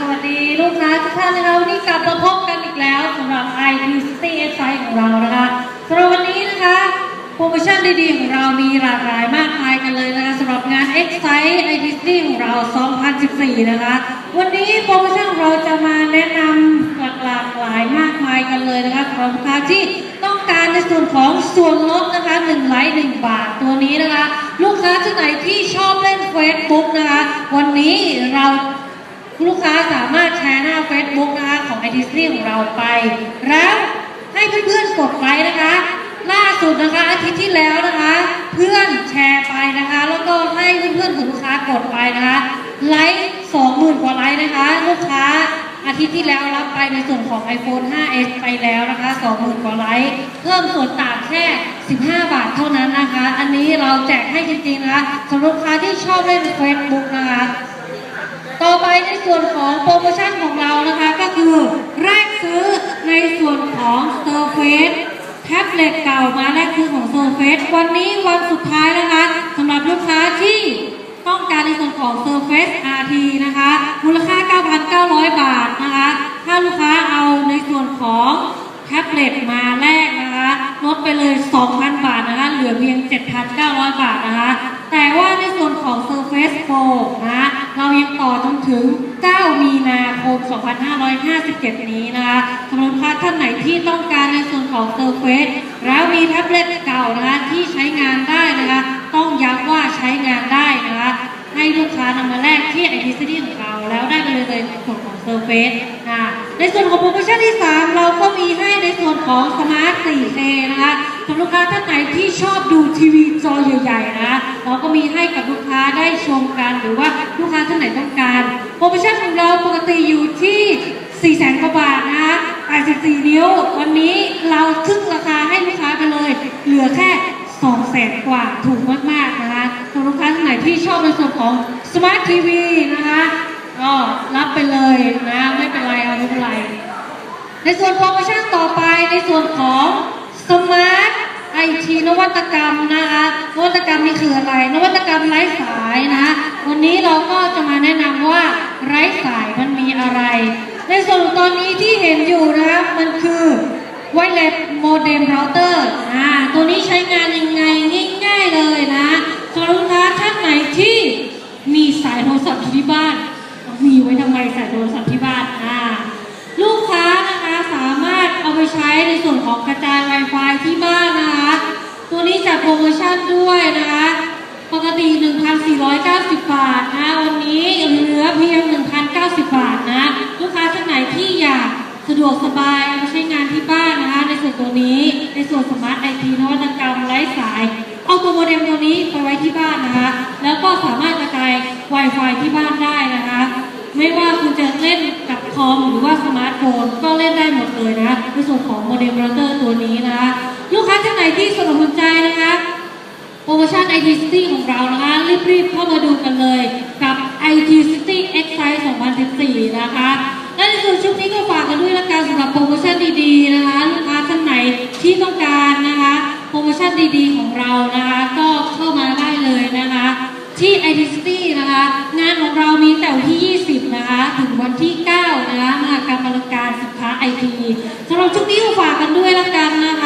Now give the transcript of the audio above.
สวัสดีลูกค้าทุกท่านนะคะวันนี้กลับมาพบกันอีกแล้วสำหรับ IT City X i ของเรานะคะสำหรับวันนี้นะคะโปรโมชั่นดีๆของเรามีหลากหลายมากมายกันเลยนะคะสำหรับงาน X i IT City ของเรา 2014 นะคะ วันนี้โปรโมชั่นเราจะมาแนะนำหลากหลากหลายมากมายกันเลยนะคะสำหรับลูกค้าที่ต้องการในส่วนของส่วนลดนะคะ1ไลค์1บาทตัวนี้นะคะ ลูกค้าท่านไหนที่ชอบเล่น Facebook นะคะ วันนี้เราลูกค้า ชร์หน้า Facebook นะคะของ i d ซีของเราไป แล้วให้เพื่อนๆกดไลค์นะคะ ล่าสุดนะคะอาทิตย์ที่แล้วนะคะ เพื่อนแชร์ไปนะคะ แล้วก็ให้เพื่อนๆของลูกค้ากดไปนะคะไลค์สองหมื่นกว่าไลค์นะคะ ลูกค้าอาทิตย์ที่แล้วรับไปในส่วนของ iPhone 5s ไปแล้วนะคะ20,000กว่าไลค์เพิ่มส่วนต่างแค่ 15 บาทเท่านั้นนะคะ อันนี้เราแจกให้จริงๆนะคะสำหรับลูกค้าที่ชอบเล่น Facebook นะคะ ส่วนของโปรโมชั่นของเรานะคะก็คือแรกซื้อในส่วนของ Surface แท็บเล็ตเก่ามาแรกซื้อของ Surface วันนี้วันสุดท้ายนะคะสำหรับลูกค้าที่ต้องการในส่วนของ Surface RT นะคะ มูลค่า 9,900 บาทนะคะ ถ้าลูกค้าเอาในส่วนของแท็บเล็ตมาแลกนะคะลดไปเลย 2,000 บาทนะคะ เหลือเพียง 7,900 บาทนะคะ แต่ว่าในส่วนของ Surface Pro นะเรายังต่อจนถึง 9 มีนาคม 2557 นี้นะคะสำหรับลูกค้าท่านไหนที่ต้องการในส่วนของ Surface แล้วมีแท็บเล็ตเก่านะคะที่ใช้งานได้นะคะ ต้องย้ำว่าใช้งานได้นะคะ ให้ลูกค้านำมาแลกที่ไอทีซีดีของเรา แล้วได้ไปเลยในส่วนของ Surface นะในส่วนของโปรโมชั่นที่ 3 เราก็มีให้ในส่วนของ Smart 4K นะคะ สำหรับลูกค้าท่านไหนที่ชอบดูทีวีจอใหญ่ๆนะเราก็มีให้กับลูกค้าได้ชมกัน หรือว่าลูกค้าท่านไหนต้องการ โปรโมชั่นของเราปกติอยู่ที่ 4 แสนกว่าบาทนะคะ84 นิ้ว วันนี้เราครึ่งราคาให้ลูกค้าไปเลย เหลือแค่2แสนกว่าถูกมากๆนะคะสำหรับลูกค้าท่านไหนที่ชอบในส่วนของ Smart TV นะคะก็รับไปเลยนะไม่เป็นไรเอาไม่เป็นไร ในส่วนโปรโมชั่นต่อไปในส่วนของ Smart IT นวั ตกรรมนะคะนวัตกรรมนี่คืออะไร นวัตกรรมไร้สายนะวันนี้เราก็จะมาแนะนำว่าไร้สายมันมีอะไร ในส่วนตอนนี้ที่เห็นอยู่นะคะมันคือไวเลสโมเด็มเราเตอร์อ่าตัวนี้ใช้งานยังไงง่ายๆเลยนะสำหรับลูกค้าท่านไหนที่มีสายโทรศัพท์ที่บ้าน มีไว้ทำไมสายโทรศัพท์ที่บ้านอ่าลูกค้านะคะสามารถเอาไปใช้ในส่วนของกระจาย Wi-Fi ที่บ้าน นี้จัดโปรโมชั่นด้วยนะคะ ปกติ 1,490 บาทนะวันนี้เหลือเพียง 1,090 บาทนะ ลูกค้าท่านไหนที่อยากสะดวกสบายเอาใช้งานที่บ้านนะคะ ในส่วนตัวนี้ในส่วนสมาร์ทไอทีนวัตกรรมไร้สาย เอาตัวโมเด็มตัวนี้ไปไว้ที่บ้านนะคะ แล้วก็สามารถกระจาย Wi-Fi ที่บ้านได้นะคะ ไม่ว่าคุณจะเล่นกับคอมหรือว่าสมาร์ทโฟนก็เล่นได้หมดเลยนะในส่วนของโมเด็มเราเตอร์ตัวนี้ ท่านไหนที่สนใจนะคะ โปรโมชั่น IT City ของเรานะคะ รีบๆเข้ามาดูกันเลย กับ IT City X Size 2014 นะคะและในส่วนช่วงนี้ก็ฝากกันด้วยละกันสำหรับโปรโมชั่นดีๆนะคะลูกค้าท่านไหนที่ต้องการนะคะ โปรโมชั่นดีๆของเรานะคะ ก็เข้ามาได้เลยนะคะ ที่ IT City นะคะ งานของเรามีแต่วันที่ 20 นะคะ ถึงวันที่ 9 นะคะมหากรรมอลังการสินค้าไอทีสำหรับช่วงนี้ก็ฝากกันด้วยละกันนะคะ